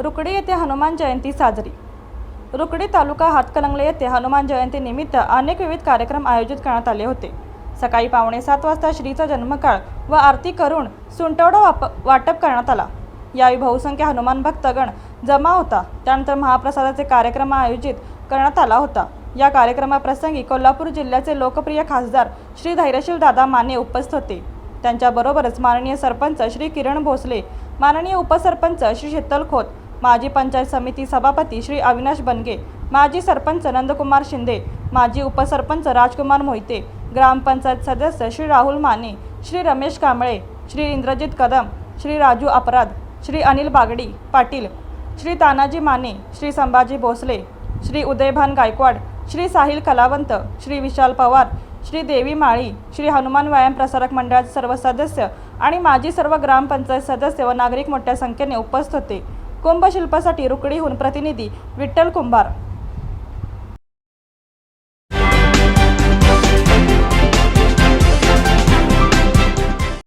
रुकडी येथे हनुमान जयंती साजरी. रुकडी तालुका हातकलंगले येथे हनुमान जयंतीनिमित्त अनेक विविध कार्यक्रम आयोजित करण्यात आले होते. सकाळी पावणे सात वाजता श्रीचा जन्मकाळ व आरती करून सुंटवडा वाप वाटप करण्यात आला. यावेळी बहुसंख्य हनुमान भक्तगण जमा होता. त्यानंतर महाप्रसादाचे कार्यक्रम आयोजित करण्यात आला होता. या कार्यक्रमाप्रसंगी कोल्हापूर जिल्ह्याचे लोकप्रिय खासदार श्री धैर्यशील दादा माने उपस्थित होते. त्यांच्याबरोबरच माननीय सरपंच श्री किरण भोसले माननीय उपसरपंच श्री शीतल खोत माजी पंचायत समिती सभापती श्री अविनाश बनगे माजी सरपंच नंदकुमार शिंदे माजी उपसरपंच राजकुमार मोहिते ग्रामपंचायत सदस्य श्री राहुल माने श्री रमेश कांबळे श्री इंद्रजित कदम श्री राजू अपराध श्री अनिल बागडी पाटील श्री तानाजी माने श्री संभाजी भोसले श्री उदयभान गायकवाड श्री साहिल कलावंत श्री विशाल पवार श्री देवी माळी श्री हनुमान व्यायाम प्रसारक मंडळाचे सर्व सदस्य आणि माजी सर्व ग्रामपंचायत सदस्य व नागरिक मोठ्या संख्येने उपस्थित होते. कुंभशिल्पासाठी रुकडीहून प्रतिनिधी विठ्ठल कुंभार